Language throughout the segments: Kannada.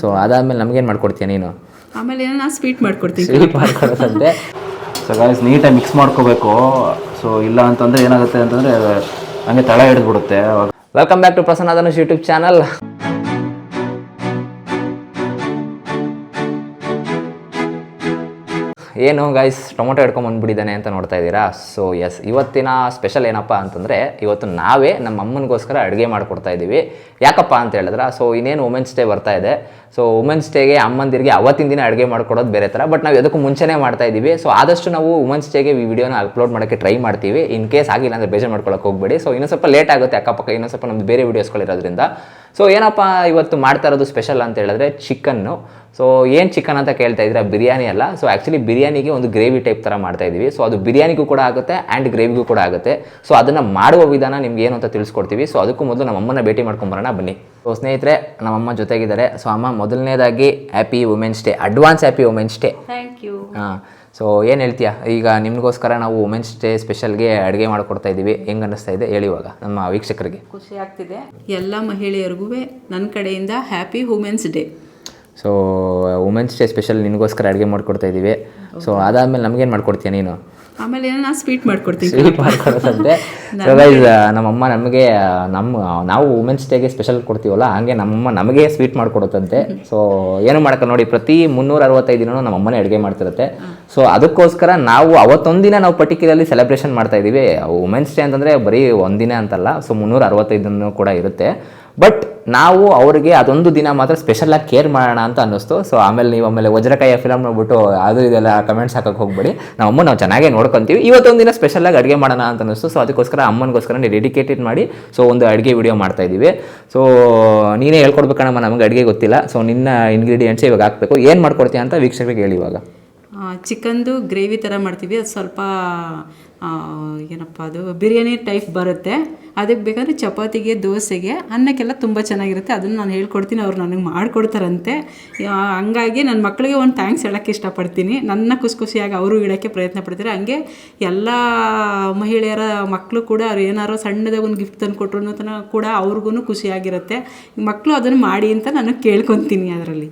ಸೊ ಅದಾದ್ಮೇಲೆ ನಮ್ಗೇನು ಮಾಡ್ಕೊಡ್ತೀಯ ನೀನು? ಆಮೇಲೆ ಏನೋ ನಾನು ಸ್ವೀಟ್ ಮಾಡ್ಕೊಡ್ತೀನಿ. ಸ್ವೀಟ್ ಮಾಡ್ಕೊಡೋದಂತೆ. ಸೊ ಗಾಯ್ಸ್ ನೀಟಾಗಿ ಮಿಕ್ಸ್ ಮಾಡ್ಕೋಬೇಕು. ಸೊ ಇಲ್ಲ ಅಂತಂದರೆ ಏನಾಗುತ್ತೆ ಅಂತಂದರೆ ಹಂಗೆ ತಳ ಹಿಡಿದ್ಬಿಡುತ್ತೆ. Welcome back to Prasanna Dhanush YouTube channel ಏನು ಗೈಸ್ ಟೊಮೊಟೊ ಹಿಡ್ಕೊಂಡು ಬಂದ್ಬಿಟ್ಟಿದ್ದಾನೆ ಅಂತ ನೋಡ್ತಾ ಇದ್ದೀರಾ? ಸೊ ಎಸ್ ಇವತ್ತಿನ ಸ್ಪೆಷಲ್ ಏನಪ್ಪ ಅಂತಂದರೆ, ಇವತ್ತು ನಾವೇ ನಮ್ಮ ಅಮ್ಮನಿಗೋಸ್ಕರ ಅಡುಗೆ ಮಾಡಿಕೊಡ್ತಾ ಇದ್ದೀವಿ. ಯಾಕಪ್ಪ ಅಂತ ಹೇಳಿದ್ರೆ ಸೊ ಇನ್ನೇನು ವುಮೆನ್ಸ್ ಡೇ ಬರ್ತಾ ಇದೆ. ಸೊ ವುಮೆನ್ಸ್ ಡೇಗೆ ಅಮ್ಮಂದಿರಿಗೆ ಅವತ್ತಿನ ದಿನ ಅಡುಗೆ ಮಾಡ್ಕೊಡೋದು ಬೇರೆ ಥರ ಬಟ್ ನಾವು ಅದಕ್ಕೂ ಮುಂಚೆನೇ ಮಾಡ್ತಾ ಇದ್ದೀವಿ. ಸೊ ಆದಷ್ಟು ನಾವು ವುಮೆನ್ಸ್ ಡೇಗೆ ಈ ವಿಡಿಯೋನ ಅಪ್ಲೋಡ್ ಮಾಡೋಕ್ಕೆ ಟ್ರೈ ಮಾಡ್ತೀವಿ. ಇನ್ ಕೇಸ್ ಆಗಿಲ್ಲ ಅಂದರೆ ಬೇಜಾರು ಮಾಡ್ಕೊಳ್ಳೋಕೆ ಹೋಗ್ಬೇಡಿ. ಸೊ ಇನ್ನೂ ಸ್ವಲ್ಪ ಲೇಟ್ ಆಗುತ್ತೆ ಅಕ್ಕಪಕ್ಕ ಇನ್ನೂ ಸ್ವಲ್ಪ ನಮ್ಮದು ಬೇರೆ ವೀಡಿಯೋಸ್ಗಳಿರೋದ್ರಿಂದ ಸೊ ಏನಪ್ಪ ಇವತ್ತು ಮಾಡ್ತಾ ಇರೋದು ಸ್ಪೆಷಲ್ ಅಂತ ಹೇಳಿದ್ರೆ ಚಿಕನ್ನು ಸೊ ಏನು ಚಿಕನ್ ಅಂತ ಕೇಳ್ತಾ ಇದ್ದೀರಾ? ಬಿರಿಯಾನಿ ಅಲ್ಲ. ಸೊ ಆ್ಯಕ್ಚುಲಿ ಬಿರಿಯಾನಿಗೆ ಒಂದು ಗ್ರೇವಿ ಟೈಪ್ ಥರ ಮಾಡ್ತಾ ಇದ್ದೀವಿ ಸೊ ಅದು ಬಿರಿಯಾನಿಗೂ ಕೂಡ ಆಗುತ್ತೆ ಆ್ಯಂಡ್ ಗ್ರೇವಿಗೂ ಕೂಡ ಆಗುತ್ತೆ. ಸೊ ಅದನ್ನು ಮಾಡುವ ವಿಧಾನ ನಿಮ್ಗೆ ಏನು ಅಂತ ತಿಳಿಸ್ಕೊಡ್ತೀವಿ. ಸೊ ಅದಕ್ಕೂ ಮೊದಲು ನಮ್ಮ ಅಮ್ಮನ ಭೇಟಿ ಮಾಡ್ಕೊಂಬರೋಣ ಬನ್ನಿ. ಸೊ ಸ್ನೇಹಿತರೆ ನಮ್ಮಮ್ಮ ಜೊತೆಗಿದ್ದಾರೆ. ಸೊ ಅಮ್ಮ ಮೊದಲನೇದಾಗಿ happy women's day advance happy women's day thank you ಹಾಂ. ಸೊ ಏನು ಹೇಳ್ತೀಯಾ? ಈಗ ನಿಮಗೋಸ್ಕರ ನಾವು ವುಮೆನ್ಸ್ ಡೇ ಸ್ಪೆಷಲ್ಗೆ ಅಡುಗೆ ಮಾಡಿಕೊಡ್ತಾ ಇದ್ದೀವಿ ಹೆಂಗೆ ಅನ್ನಿಸ್ತಾ ಇದೆ ಹೇಳಿ ಇವಾಗ ನಮ್ಮ ವೀಕ್ಷಕರಿಗೆ. ಖುಷಿ ಆಗ್ತಿದೆ. ಎಲ್ಲ ಮಹಿಳೆಯರಿಗೂ ನನ್ನ ಕಡೆಯಿಂದ happy women's day so women's day special ನಿನಗೋಸ್ಕರ ಅಡುಗೆ ಮಾಡಿಕೊಡ್ತಾ ಇದ್ದೀವಿ ಸೊ ಅದಾದಮೇಲೆ ನಮಗೇನು ಮಾಡ್ಕೊಡ್ತೀಯ ನೀನು? ಆಮೇಲೆ ಏನೋ ನಾನು ಸ್ವೀಟ್ ಮಾಡ್ಕೊಡ್ತೀನಿ ಸ್ವೀಟ್ ಮಾಡ್ಕೊಡೋದಂತೆ. ಸೊ ಗೈಸ್ ನಮ್ಮಮ್ಮ ನಮಗೆ ನಮ್ಮ ನಾವು ವುಮೆನ್ಸ್ ಡೇಗೆ ಸ್ಪೆಷಲ್ ಕೊಡ್ತೀವಲ್ಲ ಹಾಗೆ ನಮ್ಮಮ್ಮ ನಮಗೆ ಸ್ವೀಟ್ ಮಾಡ್ಕೊಡುತ್ತಂತೆ. ಸೊ ಏನು ಮಾಡಕ್ಕೆ ನೋಡಿ ಪ್ರತಿ ಮುನ್ನೂರ ಅರವತ್ತೈದು ದಿನವೂ ನಮ್ಮ ಅಮ್ಮನೇ ಅಡುಗೆ ಮಾಡ್ತಿರುತ್ತೆ. ಸೊ ಅದಕ್ಕೋಸ್ಕರ ನಾವು ಅವತ್ತೊಂದಿನ ನಾವು ಪರ್ಟಿಕ್ಯುಲರ್ಲಿ ಸೆಲೆಬ್ರೇಷನ್ ಮಾಡ್ತಾ ಇದ್ದೀವಿ ವುಮೆನ್ಸ್ ಡೇ ಅಂತಂದರೆ ಬರೀ ಒಂದಿನ ಅಂತಲ್ಲ ಸೊ ಮುನ್ನೂರ ಅರವತ್ತೈದು ಕೂಡ ಇರುತ್ತೆ. ಬಟ್ ನಾವು ಅವ್ರಿಗೆ ಅದೊಂದು ದಿನ ಮಾತ್ರ ಸ್ಪೆಷಲಾಗಿ ಕೇರ್ ಮಾಡೋಣ ಅಂತ ಅನ್ನಿಸ್ತು. ಸೊ ಆಮೇಲೆ ನೀವು ಆಮೇಲೆ ವಜ್ರಕಾಯಿಯ ಫಿಲಮ್ ನೋಡ್ಬಿಟ್ಟು ಅದು ಇದೆಲ್ಲ ಕಮೆಂಟ್ಸ್ ಹಾಕಕ್ಕೆ ಹೋಗ್ಬೇಡಿ. ನಮ್ಮ ಅಮ್ಮ ನಾವು ಚೆನ್ನಾಗೇ ನೋಡ್ಕೊತೀವಿ. ಇವತ್ತೊಂದು ದಿನ ಸ್ಪೆಷಲಾಗಿ ಅಡುಗೆ ಮಾಡೋಣ ಅಂತ ಅನ್ನಿಸ್ತು. ಸೊ ಅದಕ್ಕೋಸ್ಕರ ಅಮ್ಮನಿಗೋಸ್ಕರ ಡೆಡಿಕೇಟೆಡ್ ಮಾಡಿ. ಸೊ ಒಂದು ಅಡುಗೆ ವಿಡಿಯೋ ಮಾಡ್ತಾ ಇದ್ದೀವಿ. ಸೊ ನೀನೇ ಹೇಳ್ಕೊಡ್ಬೇಕಣ್ಣಮ್ಮ ನಮಗೆ ಅಡುಗೆ ಗೊತ್ತಿಲ್ಲ. ಸೊ ನಿನ್ನ ಇಂಗ್ರೀಡಿಯೆಂಟ್ಸ್ ಇವಾಗ ಹಾಕಬೇಕು. ಏನು ಮಾಡ್ಕೊಡ್ತೀಯ ಅಂತ ವೀಕ್ಷಕರಿಗೆ ಹೇಳಿ ಇವಾಗ. ಚಿಕನ್ದು ಗ್ರೇವಿ ಥರ ಮಾಡ್ತೀವಿ. ಅದು ಸ್ವಲ್ಪ ಏನಪ್ಪ ಅದು ಬಿರಿಯಾನಿ ಟೈಪ್ ಬರುತ್ತೆ. ಅದಕ್ಕೆ ಬೇಕಾದ್ರೆ ಚಪಾತಿಗೆ, ದೋಸೆಗೆ, ಅನ್ನಕ್ಕೆಲ್ಲ ತುಂಬ ಚೆನ್ನಾಗಿರುತ್ತೆ. ಅದನ್ನು ನಾನು ಹೇಳ್ಕೊಡ್ತೀನಿ, ಅವ್ರು ನನಗೆ ಮಾಡಿಕೊಡ್ತಾರಂತೆ. ಹಂಗಾಗಿ ನನ್ನ ಮಕ್ಕಳಿಗೆ ಒಂದು ಥ್ಯಾಂಕ್ಸ್ ಹೇಳೋಕ್ಕೆ ಇಷ್ಟಪಡ್ತೀನಿ. ನನ್ನ ಖುಷಿ ಖುಷಿಯಾಗಿ ಅವರು ಇಡೋಕ್ಕೆ ಪ್ರಯತ್ನ ಪಡ್ತಾರೆ. ಹಂಗೆ ಎಲ್ಲ ಮಹಿಳೆಯರ ಮಕ್ಕಳು ಕೂಡ ಅವ್ರು ಏನಾರೋ ಸಣ್ಣದಾಗ ಒಂದು ಗಿಫ್ಟ್ ತಂದು ಕೊಟ್ಟರು ಕೂಡ ಅವ್ರಿಗೂ ಖುಷಿಯಾಗಿರುತ್ತೆ. ಮಕ್ಕಳು ಅದನ್ನು ಮಾಡಿ ಅಂತ ನಾನು ಕೇಳ್ಕೊತೀನಿ ಅದರಲ್ಲಿ.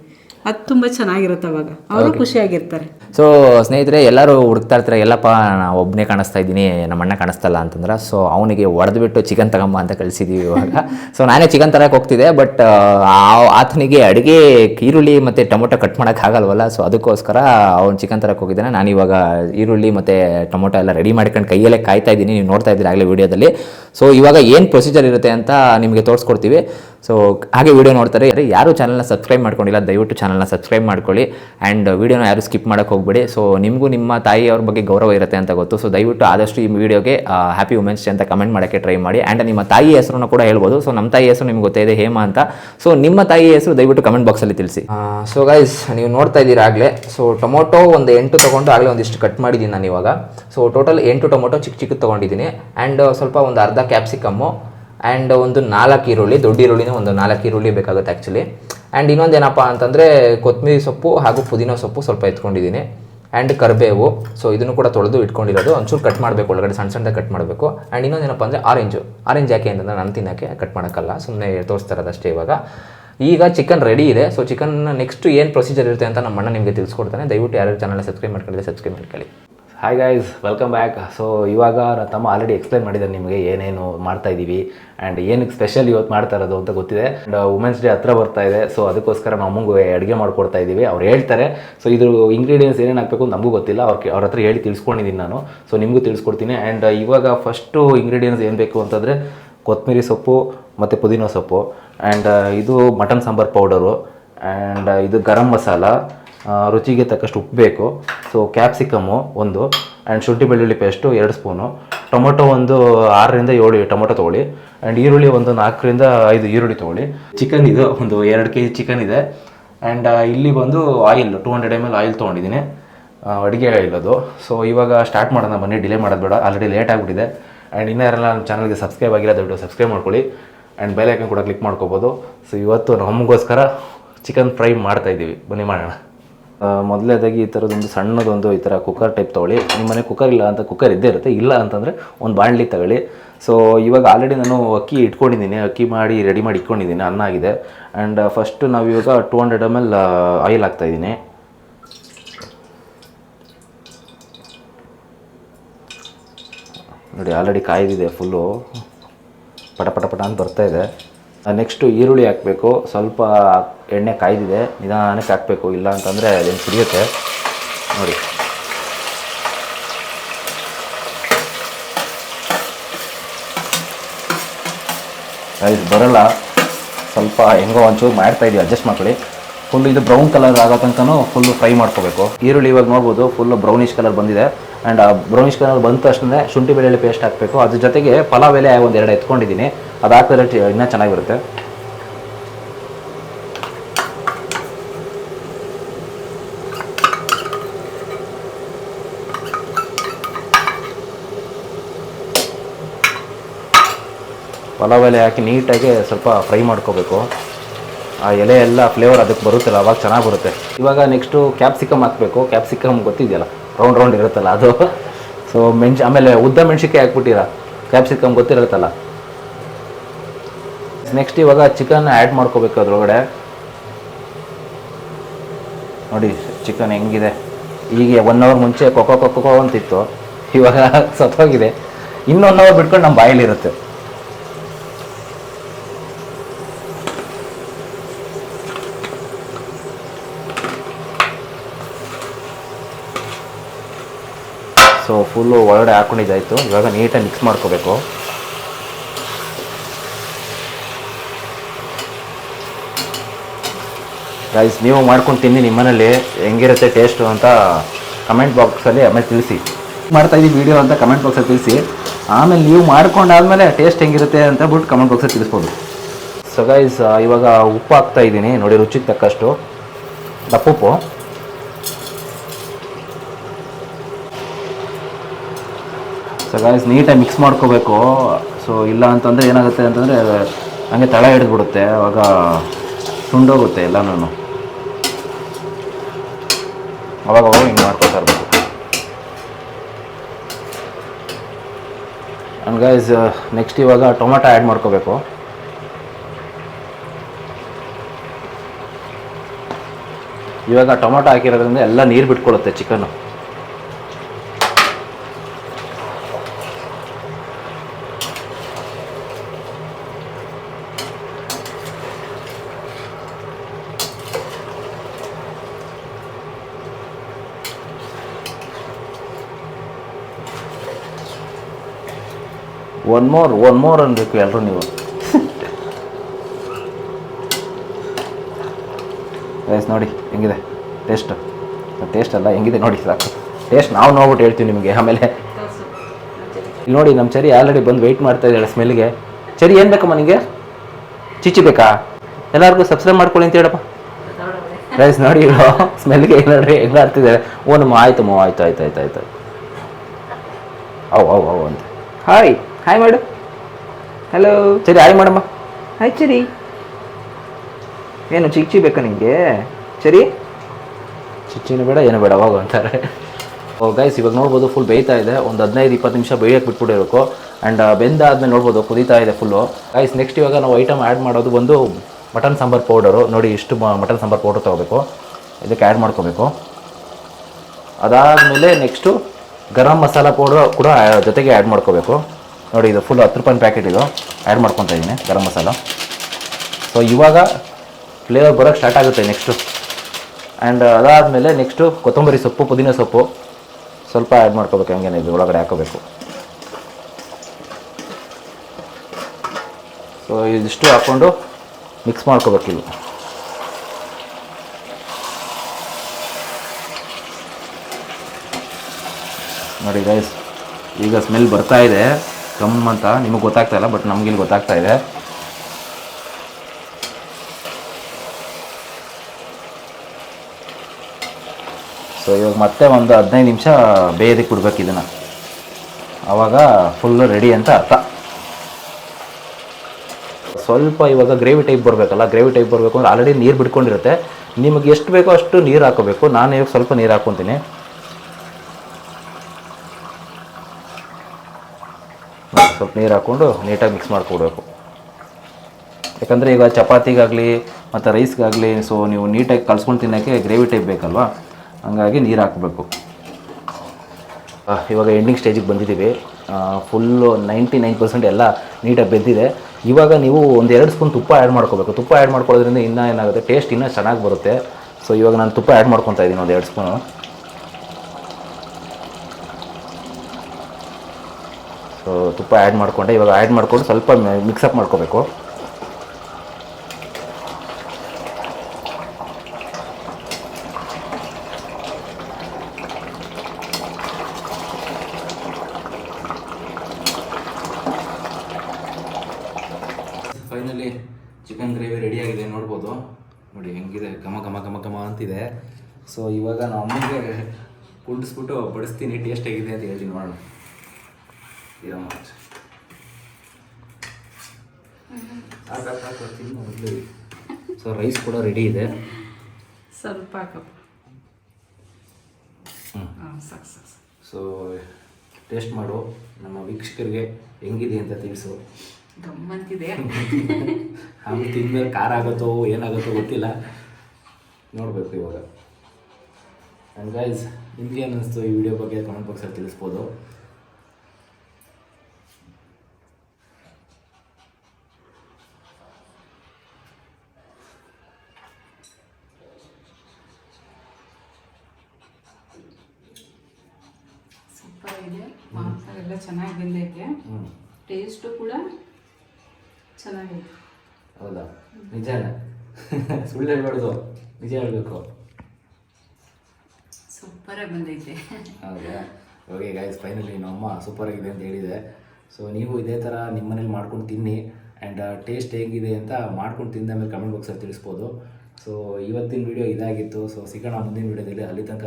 ಅದು ತುಂಬ ಚೆನ್ನಾಗಿರುತ್ತೆ ಅವಾಗ. ಅವರು ಖುಷಿಯಾಗಿರ್ತಾರೆ. ಸೊ ಸ್ನೇಹಿತರೆ ಎಲ್ಲರೂ ಹುಡುಕ್ತಾ ಇರ್ತಾರೆ ಎಲ್ಲಪ್ಪ ನಾನು ಒಬ್ಬನೇ ಕಾಣಿಸ್ತಾ ಇದ್ದೀನಿ ನಮ್ಮ ಅಣ್ಣ ಕಾಣಿಸ್ತಲ್ಲ ಅಂತಂದ್ರೆ ಸೊ ಅವನಿಗೆ ಹೊಡೆದ್ಬಿಟ್ಟು ಚಿಕನ್ ತಗೊಂಬ ಅಂತ ಕಳಿಸಿದ್ದೀವಿ ಇವಾಗ. ಸೊ ನಾನೇ ಚಿಕನ್ ತರಕ್ಕೆ ಹೋಗ್ತಿದ್ದೆ ಬಟ್ ಆತನಿಗೆ ಅಡುಗೆ ಈರುಳ್ಳಿ ಮತ್ತು ಟೊಮೊಟೊ ಕಟ್ ಮಾಡೋಕೆ ಆಗಲ್ವಲ್ಲ ಸೊ ಅದಕ್ಕೋಸ್ಕರ ಅವ್ನು ಚಿಕನ್ ತರಕ್ಕೆ ಹೋಗಿದ್ದಾನೆ. ನಾನು ಇವಾಗ ಈರುಳ್ಳಿ ಮತ್ತು ಟೊಮೊಟೊ ಎಲ್ಲ ರೆಡಿ ಮಾಡ್ಕೊಂಡು ಕೈಯಲ್ಲೇ ಕಾಯ್ತಾ ಇದ್ದೀನಿ. ನೀವು ನೋಡ್ತಾ ಇದ್ದೀರಾ ಆಗಲೇ ವಿಡಿಯೋದಲ್ಲಿ ಸೊ ಇವಾಗ ಏನು ಪ್ರೊಸೀಜರ್ ಇರುತ್ತೆ ಅಂತ ನಿಮಗೆ ತೋರಿಸ್ಕೊಡ್ತೀವಿ. ಸೊ ಹಾಗೆ ವೀಡಿಯೋ ನೋಡ್ತಾರೆ. ಯಾರು ಚಾನಲ್ನ ಸಬ್ಸ್ಕ್ರೈಬ್ ಮಾಡ್ಕೊಂಡಿಲ್ಲ, ದಯವಿಟ್ಟು ಚಾನಲ್ನ ಸಬ್ಸ್ಕ್ರೈಬ್ ಮಾಡ್ಕೊಳ್ಳಿ. ಆ್ಯಂಡ್ ವೀಡಿಯೋನ ಯಾರು ಸ್ಕಿಪ್ ಮಾಡೋಕೆ ಹೋಗ್ಬೇಡಿ. ಸೊ ನಿಮಗೂ ನಿಮ್ಮ ತಾಯಿ ಅವ್ರ ಬಗ್ಗೆ ಗೌರವ ಇರುತ್ತೆ ಅಂತ ಗೊತ್ತು. ಸೊ ದಯವಿಟ್ಟು ಆದಷ್ಟು ಈ ವಿಡಿಯೋಗೆ ಹ್ಯಾಪಿ ವುಮೆನ್ಸ್ ಡೇ ಅಂತ ಕಮೆಂಟ್ ಮಾಡೋಕ್ಕೆ ಟ್ರೈ ಮಾಡಿ. ಆ್ಯಂಡ್ ನಿಮ್ಮ ತಾಯಿ ಹೆಸರನ್ನು ಕೂಡ ಹೇಳ್ಬೋದು. ಸೊ ನಮ್ಮ ತಾಯಿ ಹೆಸರು ನಿಮ್ಗೆ ಇದೆ, ಹೇಮಾ ಅಂತ. ಸೊ ನಿಮ್ಮ ತಾಯಿ ಹೆಸರು ದಯವಿಟ್ಟು ಕಮೆಂಟ್ ಬಾಕ್ಸಲ್ಲಿ ತಿಳಿಸಿ. ಸೊ ಗೈಸ್ ನೀವು ನೋಡ್ತಾ ಇದ್ದೀರಾ ಆಗಲೇ. ಸೊ ಟೊಮೊಟೊ ಒಂದು ಎಂಟು ತೊಗೊಂಡು ಆಗಲೇ ಒಂದಿಷ್ಟು ಕಟ್ ಮಾಡಿದ್ದೀನಿ ನಾನು ಇವಾಗ ಸೊ ಟೋಟಲ್ ಎಂಟು ಟೊಮೊಟೊ ಚಿಕ್ಕ ಚಿಕ್ಕ ತೊಗೊಂಡಿದ್ದೀನಿ. ಆ್ಯಂಡ್ ಸ್ವಲ್ಪ ಒಂದು ಅರ್ಧ ಕ್ಯಾಪ್ಸಿಕಮ್ಮು ಆ್ಯಂಡ್ ಒಂದು ನಾಲ್ಕು ಈರುಳ್ಳಿ, ದೊಡ್ಡ ಈರುಳ್ಳಿನೇ ಒಂದು ನಾಲ್ಕು ಈರುಳ್ಳಿ ಬೇಕಾಗುತ್ತೆ ಆ್ಯಕ್ಚುಲಿ ಆ್ಯಂಡ್ ಇನ್ನೊಂದು ಏನಪ್ಪ ಅಂತಂದರೆ ಕೊತ್ತಂಬರಿ ಸೊಪ್ಪು ಹಾಗೂ ಪುದೀನ ಸೊಪ್ಪು ಸ್ವಲ್ಪ ಎತ್ಕೊಂಡಿದ್ದೀನಿ. ಆ್ಯಂಡ್ ಕರಿಬೇವು ಸೊ ಇದನ್ನು ಕೂಡ ತೊಳೆದು ಇಟ್ಕೊಂಡಿರೋದು. ಒಂಚೂರು ಕಟ್ ಮಾಡಬೇಕು, ಒಳಗಡೆ ಸಣ್ಣ ಸಣ್ಣದಾಗ ಕಟ್ ಮಾಡಬೇಕು. ಆ್ಯಂಡ್ ಇನ್ನೊಂದು ಏನಪ್ಪ ಅಂದರೆ ಆರೆಂಜು ಆರೆಂಜ್ ಯಾಕೆ ಅಂತಂದರೆ ನಾನು ತಿನ್ನೋಕ್ಕೆ ಕಟ್ ಮಾಡೋಕ್ಕಲ್ಲ ಸುಮ್ಮನೆ ತೋರಿಸ್ತಾ ಇರೋದಷ್ಟೇ ಇವಾಗ. ಈಗ ಚಿಕನ್ ರೆಡಿ ಇದೆ ಸೊ ಚಿಕನ್ ನೆಕ್ಸ್ಟ್ ಏನು ಪ್ರೊಸೀಜರ್ ಇರುತ್ತೆ ಅಂತ ನಮ್ಮ ಅಣ್ಣ ನಿಮಗೆ ತಿಳಿಸ್ಕೊಡ್ತಾನೆ. ದಯವಿಟ್ಟು ಯಾರ್ಯಾರು ಚಾನಲ್ನ ಸಬ್ಸ್ಕ್ರೈಬ್ ಮಾಡ್ಕೊಳ್ಳಿ ಸಬ್ಸ್ಕ್ರೈಬ್ ಮಾಡ್ಕೊಳ್ಳಿ. Hi guys welcome back so ಇವಾಗ ನನ್ನ ತಮ್ಮ ಆಲ್ರೆಡಿ ಎಕ್ಸ್ಪ್ಲೈನ್ ಮಾಡಿದ್ದಾರೆ ನಿಮಗೆ ಏನೇನು ಮಾಡ್ತಾ ಇದ್ದೀವಿ ಆ್ಯಂಡ್ ಏನಕ್ಕೆ ಸ್ಪೆಷಲ್ ಇವತ್ತು ಮಾಡ್ತಾ ಇರೋದು ಅಂತ ಗೊತ್ತಿದೆ. ಆ್ಯಂಡ್ ವುಮೆನ್ಸ್ ಡೇ ಹತ್ರ ಬರ್ತಾ ಇದೆ. ಸೊ ಅದಕ್ಕೋಸ್ಕರ ನಮ್ಮ ಅಮ್ಮಂಗೆ ಅಡುಗೆ ಮಾಡ್ಕೊಡ್ತಾ ಇದ್ದೀವಿ ಅವ್ರು ಹೇಳ್ತಾರೆ. ಸೊ ಇದ್ರ ಇಂಗ್ರೀಡಿಯೆಂಟ್ಸ್ ಏನೇನು ಹಾಕಬೇಕು ನಮಗೂ ಗೊತ್ತಿಲ್ಲ. ಅವ್ರಿಗೆ ಅವ್ರ ಹತ್ರ ಹೇಳಿ ತಿಳ್ಸ್ಕೊಂಡಿದ್ದೀನಿ ನಾನು. ಸೊ ನಿಮಗೂ ತಿಳಿಸ್ಕೊಡ್ತೀನಿ. ಆ್ಯಂಡ್ ಇವಾಗ ಫಸ್ಟು ಇಂಗ್ರೀಡಿಯೆಂಟ್ಸ್ ಏನು ಬೇಕು ಅಂತಂದರೆ ಕೊತ್ತಂಬರಿ ಸೊಪ್ಪು ಮತ್ತು ಪುದೀನ ಸೊಪ್ಪು. ಆ್ಯಂಡ್ ಇದು ಮಟನ್ ಸಾಂಬಾರ್ ಪೌಡರು ಆ್ಯಂಡ್ ಇದು ಗರಂ ಮಸಾಲ. ರುಚಿಗೆ ತಕ್ಕಷ್ಟು ಉಪ್ಪು ಬೇಕು. ಸೊ ಕ್ಯಾಪ್ಸಿಕಮ್ಮು ಒಂದು ಆ್ಯಂಡ್ ಶುಂಠಿ ಬೆಳ್ಳುಳ್ಳಿ ಪೇಸ್ಟು ಎರಡು ಸ್ಪೂನು ಟೊಮೊಟೊ ಒಂದು ಆರರಿಂದ ಏಳು ಟೊಮೊಟೊ ತೊಗೊಳ್ಳಿ. ಆ್ಯಂಡ್ ಈರುಳ್ಳಿ ಒಂದು ನಾಲ್ಕರಿಂದ ಐದು ಈರುಳ್ಳಿ ತೊಗೊಳ್ಳಿ. ಚಿಕನ್ ಇದು, ಒಂದು ಎರಡು ಕೆ ಜಿ ಚಿಕನ್ ಇದೆ ಆ್ಯಂಡ್ ಇಲ್ಲಿ ಬಂದು oil two hundred M L oil ತೊಗೊಂಡಿದ್ದೀನಿ. ಅಡುಗೆ ಆಯಿಲ್ ಅದು. ಸೊ ಇವಾಗ ಸ್ಟಾರ್ಟ್ ಮಾಡೋಣ ಬನ್ನಿ. ಡಿಲೇ ಮಾಡೋದು ಬೇಡ. ಆಲ್ರೆಡಿ ಲೇಟ್ ಆಗಿಬಿಟ್ಟಿದೆ. ಆ್ಯಂಡ್ ಇನ್ನೂ ಯಾರೆಲ್ಲ ನಮ್ಮ ಚಾನಲ್ಗೆ ಸಬ್ಸ್ಕ್ರೈಬ್ ಆಗಿಲ್ಲ, ದಯವಿಟ್ಟು ಸಬ್ಸ್ಕ್ರೈಬ್ ಮಾಡ್ಕೊಳ್ಳಿ. ಆ್ಯಂಡ್ ಬೆಲ್ ಐಕನ್ ಕೂಡ ಕ್ಲಿಕ್ ಮಾಡ್ಕೋಬೋದು. ಸೊ ಇವತ್ತು ನಮಗೋಸ್ಕರ ಚಿಕನ್ ಫ್ರೈ ಮಾಡ್ತಾಯಿದ್ದೀವಿ ಬನ್ನಿ ಮಾಡೋಣ. ಮೊದಲೇದಾಗಿ ಈ ಥರದೊಂದು ಸಣ್ಣದೊಂದು ಈ ಥರ ಕುಕ್ಕರ್ ಟೈಪ್ ತೊಗೊಳ್ಳಿ. ನಿಮ್ಮ ಮನೆ ಕುಕ್ಕರ್ ಇಲ್ಲ ಅಂತ ಕುಕ್ಕರ್ ಇದ್ದೇ ಇರುತ್ತೆ. ಇಲ್ಲ ಅಂತಂದರೆ ಒಂದು ಬಾಣಲಿ ತಗೊಳ್ಳಿ. ಸೊ ಇವಾಗ ಆಲ್ರೆಡಿ ನಾನು ಅಕ್ಕಿ ಇಟ್ಕೊಂಡಿದ್ದೀನಿ. ಅಕ್ಕಿ ಮಾಡಿ ರೆಡಿ ಮಾಡಿ ಇಟ್ಕೊಂಡಿದ್ದೀನಿ. ಅನ್ನ ಆಗಿದೆ. ಆ್ಯಂಡ್ ಫಸ್ಟು ನಾವು ಇವಾಗ two hundred M L oil ಹಾಕ್ತಾಯಿದ್ದೀನಿ ನೋಡಿ ಆಲ್ರೆಡಿ ಕಾಯ್ದಿದೆ ಫುಲ್ಲು ಪಟ ಪಟ ಪಟ ಅಂತ ಬರ್ತಾ ಇದೆ. ನೆಕ್ಸ್ಟು ಈರುಳ್ಳಿ ಹಾಕಬೇಕು. ಸ್ವಲ್ಪ ಎಣ್ಣೆ ಕಾಯ್ದಿದೆ, ನಿಧಾನಕ್ಕೆ ಹಾಕಬೇಕು. ಇಲ್ಲ ಅಂತಂದರೆ ಅದೇನು ಸಿಡಿಯುತ್ತೆ ನೋಡಿ. ಇದು ಬರಲ್ಲ. ಸ್ವಲ್ಪ ಹೆಂಗೋ ಒಂಚೂರು ಇದೀವಿ ಅಡ್ಜಸ್ಟ್ ಮಾಡ್ಕೊಳ್ಳಿ. ಫುಲ್ ಇದು ಬ್ರೌನ್ ಕಲರ್ ಆಗೋ ತನಕನೂ ಫುಲ್ಲು ಫ್ರೈ ಮಾಡ್ಕೋಬೇಕು. ಈರುಳ್ಳಿ ಇವಾಗ ನೋಡ್ಬೋದು ಫುಲ್ ಬ್ರೌನಿಷ್ ಕಲರ್ ಬಂದಿದೆ. ಆ್ಯಂಡ್ ಆ ಬ್ರೌನಿಷ್ ಕಲರ್ ಬಂದ ತಕ್ಷಣ ಶುಂಠಿ ಬೆಳ್ಳುಳ್ಳಿ ಪೇಸ್ಟ್ ಹಾಕಬೇಕು. ಅದ್ರ ಜೊತೆಗೆ ಪಲಾವ್ ಎಲೆ ಒಂದು ಎರಡು ಎತ್ಕೊಂಡಿದ್ದೀನಿ. ಅದು ಹಾಕಿದ್ರೆ ಇನ್ನೂ ಚೆನ್ನಾಗಿ ಪಲಾವ್ ಎಲೆ ಹಾಕಿ ನೀಟಾಗಿ ಸ್ವಲ್ಪ ಫ್ರೈ ಮಾಡ್ಕೋಬೇಕು. ಆ ಎಲೆ ಎಲ್ಲ ಫ್ಲೇವರ್ ಅದಕ್ಕೆ ಬರುತ್ತಲ್ಲ, ಅವಾಗ ಚೆನ್ನಾಗಿ ಬರುತ್ತೆ. ಇವಾಗ ನೆಕ್ಸ್ಟು ಕ್ಯಾಪ್ಸಿಕಮ್ ಹಾಕಬೇಕು. ಕ್ಯಾಪ್ಸಿಕಮ್ ಗೊತ್ತಿದೆಯಲ್ಲ ರೌಂಡ್ ರೌಂಡ್ ಇರುತ್ತಲ್ಲ ಅದು. ಸೊ ಮೆಣ್ ಆಮೇಲೆ ಉದ್ದ ಮೆಣಸಿಕಾಯಿ ಹಾಕ್ಬಿಟ್ಟಿರ? ಕ್ಯಾಪ್ಸಿಕಮ್ ಗೊತ್ತಿರುತ್ತಲ್ಲ. ನೆಕ್ಸ್ಟ್ ಇವಾಗ ಚಿಕನ್ ಆ್ಯಡ್ ಮಾಡ್ಕೋಬೇಕು ಅದ್ರೊಳಗಡೆ. ನೋಡಿ ಚಿಕನ್ ಹೆಂಗಿದೆ. ಈಗ ಒನ್ ಅವರ್ ಮುಂಚೆ ಕೊಕೋ ಕೊಕೋ ಅಂತಿತ್ತು. ಇವಾಗ ಸತ್ತೋಗಿದೆ. ಇನ್ನೊಂದು ಅವರ್ ಬಿಟ್ಕೊಂಡು ನಮ್ಮ ಬಾಯಲ್ಲಿರುತ್ತೆ. ಸೊ ಫುಲ್ಲು ಒಳಗಡೆ ಹಾಕೊಂಡಿದ್ದಾಯಿತು. ಇವಾಗ ನೀಟಾಗಿ ಮಿಕ್ಸ್ ಮಾಡ್ಕೋಬೇಕು. ಗೈಸ್ ನೀವು ಮಾಡ್ಕೊಂಡು ತಿನ್ನಿ ನಿಮ್ಮನೇಲಿ ಹೆಂಗಿರುತ್ತೆ ಟೇಸ್ಟು ಅಂತ ಕಮೆಂಟ್ ಬಾಕ್ಸಲ್ಲಿ ಆಮೇಲೆ ತಿಳಿಸಿ. ಮಾಡ್ತಾ ಇದ್ದೀವಿ ವೀಡಿಯೋ ಅಂತ ಕಮೆಂಟ್ ಬಾಕ್ಸಲ್ಲಿ ತಿಳಿಸಿ. ಆಮೇಲೆ ನೀವು ಮಾಡ್ಕೊಂಡಾದ್ಮೇಲೆ ಟೇಸ್ಟ್ ಹೆಂಗಿರುತ್ತೆ ಅಂತ ಬಿಟ್ಟು ಕಮೆಂಟ್ ಬಾಕ್ಸಲ್ಲಿ ತಿಳಿಸ್ಬೋದು. ಸೊ ಗೈಸ್ ಇವಾಗ ಉಪ್ಪು ಹಾಕ್ತಾ ಇದ್ದೀನಿ. ನೋಡಿ, ರುಚಿಗೆ ತಕ್ಕಷ್ಟು. ದಪ್ಪುಪ್ಪು ಸೊ ಗಾಯ್ಸ್ ನೀಟಾಗಿ ಮಿಕ್ಸ್ ಮಾಡ್ಕೋಬೇಕು. ಸೊ ಇಲ್ಲ ಅಂತಂದರೆ ಏನಾಗುತ್ತೆ ಅಂತಂದರೆ, ಹಂಗೆ ತಳ ಹಿಡಿದ್ಬಿಡುತ್ತೆ. ಆವಾಗ ಸುಂಡೋಗುತ್ತೆ ಎಲ್ಲನೂ ಅವಾಗ ಅವಾಗ ಹಿಂಗೆ ಮಾಡ್ಕೊತಾ ಇರ್ಬೇಕು. ಆ್ಯಂಡ್ ಗೈಸ್ ನೆಕ್ಸ್ಟ್ ಇವಾಗ ಟೊಮೆಟೊ ಆ್ಯಡ್ ಮಾಡ್ಕೋಬೇಕು. ಇವಾಗ ಟೊಮೆಟೊ ಹಾಕಿರೋದ್ರಿಂದ ಎಲ್ಲ ನೀರು ಬಿಟ್ಕೊಳ್ಳುತ್ತೆ chicken. One more one more ಅನ್ಬೇಕು ಎಲ್ಲರೂ ನೀವು. ಗೈಸ್ ನೋಡಿ, ಹೆಂಗಿದೆ? ಟೇಸ್ಟ್ ಟೇಸ್ಟ್ ಅಲ್ಲ ಹೆಂಗಿದೆ ನೋಡಿ, ಸಾಕು. ಟೇಸ್ಟ್ ನಾವು ನೋಡ್ಬಿಟ್ಟು ಹೇಳ್ತೀವಿ ನಿಮಗೆ, ಆಮೇಲೆ. ಇಲ್ಲಿ ನೋಡಿ ನಮ್ಮ ಚರಿ ಆಲ್ರೆಡಿ ಬಂದು ವೆಯ್ಟ್ ಮಾಡ್ತಾ ಇದ್ದಾಳೆ ಸ್ಮೆಲ್ಗೆ ಚರಿ ಏನು ಬೇಕಮ್ಮ ನಿಮಗೆ ಚಿಚ್ಚಿ ಬೇಕಾ? ಎಲ್ಲರಿಗೂ ಸಬ್ಸ್ಕ್ರೈಬ್ ಮಾಡ್ಕೊಳ್ಳಿ ಅಂತ ಹೇಳಪ್ಪ. ಗೈಸ್ ನೋಡಿ ಸ್ಮೆಲ್ಗೆ ನೋಡ್ರಿ ಹೆಂಗೆ ಆಗ್ತಿದ್ದಾರೆ. ಓ, ನಮ್ಮ ಆಯ್ತು ಮೋ ಆಯ್ತು ಆಯ್ತು ಆಯ್ತು ಆಯ್ತು. ಅವು ಅವು ಅವು ಅಂತ. ಹಾಯ್ ಹಾಯ್ ಮಾಡು ಹಲೋ ಸರಿ ಹಾಯ್ ಮಾಡಮ್ಮ ಹಾಯ್ ಸರಿ ಏನು ಚಿಚ್ಚಿ ಬೇಕಾ ನಿಮಗೆ ಸರಿ ಚಿಚ್ಚಿನೂ ಬೇಡ ಏನು ಬೇಡ ಹೋಗು ಅಂತಾರೆ. ಓ ಗೈಸ್ ಇವಾಗ ನೋಡ್ಬೋದು ಫುಲ್ ಬೇಯ್ತಾ ಇದೆ. ಒಂದು ಹದಿನೈದು ಇಪ್ಪತ್ತು ನಿಮಿಷ ಬೇಯಕ್ಕೆ ಬಿಟ್ಬಿಟ್ಟಿರಬೇಕು ಆ್ಯಂಡ್ ಬೆಂದಾದ್ಮೇಲೆ ನೋಡ್ಬೋದು ಕುದೀತಾ ಇದೆ ಫುಲ್ಲು ಗೈಸ್ ನೆಕ್ಸ್ಟ್ ಇವಾಗ ನಾವು ಐಟಮ್ ಆ್ಯಡ್ ಮಾಡೋದು ಬಂದು ಮಟನ್ ಸಾಂಬಾರ್ ಪೌಡರು ನೋಡಿ ಇಷ್ಟು ಮಟನ್ ಸಾಂಬಾರ್ ಪೌಡರ್ ತೊಗೋಬೇಕು. ಇದಕ್ಕೆ ಆ್ಯಡ್ ಮಾಡ್ಕೋಬೇಕು. ಅದಾದಮೇಲೆ ನೆಕ್ಸ್ಟು ಗರಂ ಮಸಾಲ ಪೌಡರ್ ಕೂಡ ಜೊತೆಗೆ ಆ್ಯಡ್ ಮಾಡ್ಕೋಬೇಕು. ನೋಡಿ, ಇದು ಫುಲ್ ಹತ್ತು ರೂಪಾಯಿ ಪ್ಯಾಕೆಟ್ ಇದು. ಆ್ಯಡ್ ಮಾಡ್ಕೊತಾ ಇದ್ದೀನಿ ಗರಂ ಮಸಾಲ. ಸೊ ಇವಾಗ ಫ್ಲೇವರ್ ಬರೋಕ್ಕೆ ಸ್ಟಾರ್ಟ್ ಆಗುತ್ತೆ ನೆಕ್ಸ್ಟು ಆ್ಯಂಡ್ ಅದಾದಮೇಲೆ ನೆಕ್ಸ್ಟು ಕೊತ್ತಂಬರಿ ಸೊಪ್ಪು, ಪುದೀನ ಸೊಪ್ಪು. ಸ್ವಲ್ಪ ಆ್ಯಡ್ ಮಾಡ್ಕೋಬೇಕು, ಹಂಗೇನೆ ಇದು ಒಳಗಡೆ ಹಾಕೋಬೇಕು. ಸೊ ಇದಿಷ್ಟು ಹಾಕ್ಕೊಂಡು ಮಿಕ್ಸ್ ಮಾಡ್ಕೋಬೇಕು ಇಲ್ಲಿ ನೋಡಿ ಗೈಸ್ ಈಗ ಸ್ಮೆಲ್ ಬರ್ತಾ ಇದೆ. ಕಮ್ ಅಂತ ನಿಮಗೆ ಗೊತ್ತಾಗ್ತಾ ಇಲ್ಲ, ಬಟ್ ನಮಗಿಲ್ಲಿ ಗೊತ್ತಾಗ್ತಾ ಇದೆ. ಸೊ ಇವಾಗ ಮತ್ತೆ ಒಂದು ಹದಿನೈದು ನಿಮಿಷ ಬೇಯದಿ ಬಿಡ್ಬೇಕು ಇದನ್ನು. ಆವಾಗ ಫುಲ್ಲು ರೆಡಿ ಅಂತ ಅರ್ಥ. ಸ್ವಲ್ಪ ಇವಾಗ ಗ್ರೇವಿ ಟೈಪ್ ಬರಬೇಕಲ್ಲ ಗ್ರೇವಿ ಟೈಪ್ ಬರಬೇಕು ಅಂದರೆ ಆಲ್ರೆಡಿ ನೀರು ಬಿಟ್ಕೊಂಡಿರುತ್ತೆ. ನಿಮಗೆ ಎಷ್ಟು ಬೇಕೋ ಅಷ್ಟು ನೀರು ಹಾಕೋಬೇಕು ನಾನು ಇವಾಗ ಸ್ವಲ್ಪ ನೀರು ಹಾಕ್ಕೊತೀನಿ ಸ್ವಲ್ಪ ನೀರು ಹಾಕ್ಕೊಂಡು ನೀಟಾಗಿ ಮಿಕ್ಸ್ ಮಾಡ್ಕೊಡ್ಬೇಕು. ಯಾಕಂದರೆ ಈಗ ಚಪಾತಿಗಾಗಲಿ ಮತ್ತು ರೈಸ್ಗಾಗಲಿ ಸೊ ನೀವು ನೀಟಾಗಿ ಕಲ್ಸ್ಕೊಂಡು ತಿನ್ನೋಕ್ಕೆ ಗ್ರೇವಿ ಟೈಪ್ ಬೇಕಲ್ವಾ? ಹಂಗಾಗಿ ನೀರು ಹಾಕಬೇಕು. ಇವಾಗ ಎಂಡಿಂಗ್ ಸ್ಟೇಜಿಗೆ ಬಂದಿದ್ದೀವಿ ಫುಲ್ಲು ನೈಂಟಿ ನೈನ್ ಪರ್ಸೆಂಟ್ ಎಲ್ಲ ನೀಟಾಗಿ ಬೆಂದಿದೆ. ಇವಾಗ ನೀವು ಒಂದು ಎರಡು ಸ್ಪೂನ್ ತುಪ್ಪ ಆ್ಯಡ್ ಮಾಡ್ಕೋಬೇಕು. ತುಪ್ಪ ಆ್ಯಡ್ ಮಾಡ್ಕೊಳ್ಳೋದ್ರಿಂದ ಇನ್ನೂ ಏನಾಗುತ್ತೆ? ಟೇಸ್ಟ್ ಇನ್ನೂ ಚೆನ್ನಾಗಿ ಬರುತ್ತೆ. ಸೊ ಇವಾಗ ನಾನು ತುಪ್ಪ ಆ್ಯಡ್ ಮಾಡ್ಕೊತಾ ಇದ್ದೀನಿ ಒಂದು ಎರಡು ಸ್ಪೂನು ಸೊ ತುಪ್ಪ ಆ್ಯಡ್ ಮಾಡಿಕೊಂಡೆ. ಇವಾಗ ಆ್ಯಡ್ ಮಾಡಿಕೊಂಡು ಸ್ವಲ್ಪ ಮಿಕ್ಸಪ್ ಮಾಡ್ಕೋಬೇಕು. ಫೈನಲಿ ಚಿಕನ್ ಗ್ರೇವಿ ರೆಡಿ ಆಗಿದೆ. ನೋಡ್ಬೋದು. ನೋಡಿ, ಹೆಂಗಿದೆ? ಘಮ ಘಮ ಘಮ ಘಮ ಅಂತಿದೆ. ಸೊ ಇವಾಗ ನಾವು ಅಮ್ಮಗೆ ಕುಂಡಿಸ್ಬಿಟ್ಟು ಬಡಿಸ್ತೀನಿ. ಟೇಸ್ಟ್ ಹೇಗಿದೆ ಅಂತ ಹೇಳ್ತೀನಿ ಮಾಡೋಣ ಇರಮ್ಮ ಸಾಕು ಸಾಕು ತಿನ್ನು ಮೊದಲು. ಸೊ ರೈಸ್ ಕೂಡ ರೆಡಿ ಇದೆ. ಸ್ವಲ್ಪ. ಸೊ ಟೇಸ್ಟ್ ಮಾಡು. ನಮ್ಮ ವೀಕ್ಷಕರಿಗೆ ಹೆಂಗಿದೆ ಅಂತ ತಿಳಿಸು. ಗಮ್ಮಂತಿದೆ ಆಮೇಲೆ ತಿಂದ್ಮೇಲೆ ಖಾರ ಆಗುತ್ತೋ ಏನಾಗುತ್ತೋ ಗೊತ್ತಿಲ್ಲ. ನೋಡಬೇಕು ಇವಾಗ. ಆ್ಯಂಡ್ ಗೈಸ್ ನಿಮ್ಗೆ ಏನು ಅನಿಸ್ತು ಈ ವಿಡಿಯೋ ಬಗ್ಗೆ? ಕಮೆಂಟ್ ಬಾಕ್ಸಲ್ಲಿ ತಿಳಿಸ್ಬೋದು ಸೂಪರ್ ಇದೆ. ಮಾಂಸ ಎಲ್ಲ ಚೆನ್ನಾಗಿ ಬಂದೈತೆ. ಟೇಸ್ಟು ಕೂಡ ಚೆನ್ನಾಗಿದೆ ಹೌದಾ? ನಿಜಾನ ಸುಳ್ಳು ಹೇಳ್ಬಾರ್ದು. ನಿಜ ಹೇಳಬೇಕು. ಸೂಪರಾಗಿ ಬಂದೈತೆ. ಹೌದಾ? ಓಕೆ ಗೈಸ್ ಫೈನಲಿ ನಮ್ಮ ಸೂಪರ್ ಆಗಿದೆ ಅಂತ ಹೇಳಿದೆ. ಸೊ ನೀವು ಇದೇ ಥರ ನಿಮ್ಮ ಮನೇಲಿ ಮಾಡ್ಕೊಂಡು ತಿನ್ನಿ ಆ್ಯಂಡ್ ಟೇಸ್ಟ್ ಹೇಗಿದೆ ಅಂತ ಮಾಡ್ಕೊಂಡು ತಿಂದ ಮೇಲೆ ಕಮೆಂಟ್ ಬಾಕ್ಸಲ್ಲಿ ತಿಳಿಸ್ಬೋದು. ಸೊ ಇವತ್ತಿನ ವಿಡಿಯೋ ಇದಾಗಿತ್ತು. ಸೊ ಸಿಗೋಣ ಮುಂದಿನ ವಿಡಿಯೋದಲ್ಲಿ ಅಲ್ಲಿ ತನಕ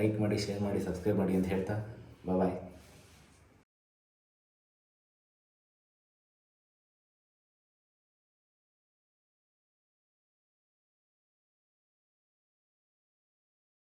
ಲೈಕ್ ಮಾಡಿ ಶೇರ್ ಮಾಡಿ ಸಬ್ಸ್ಕ್ರೈಬ್ ಮಾಡಿ ಅಂತ ಹೇಳ್ತಾ Bye bye.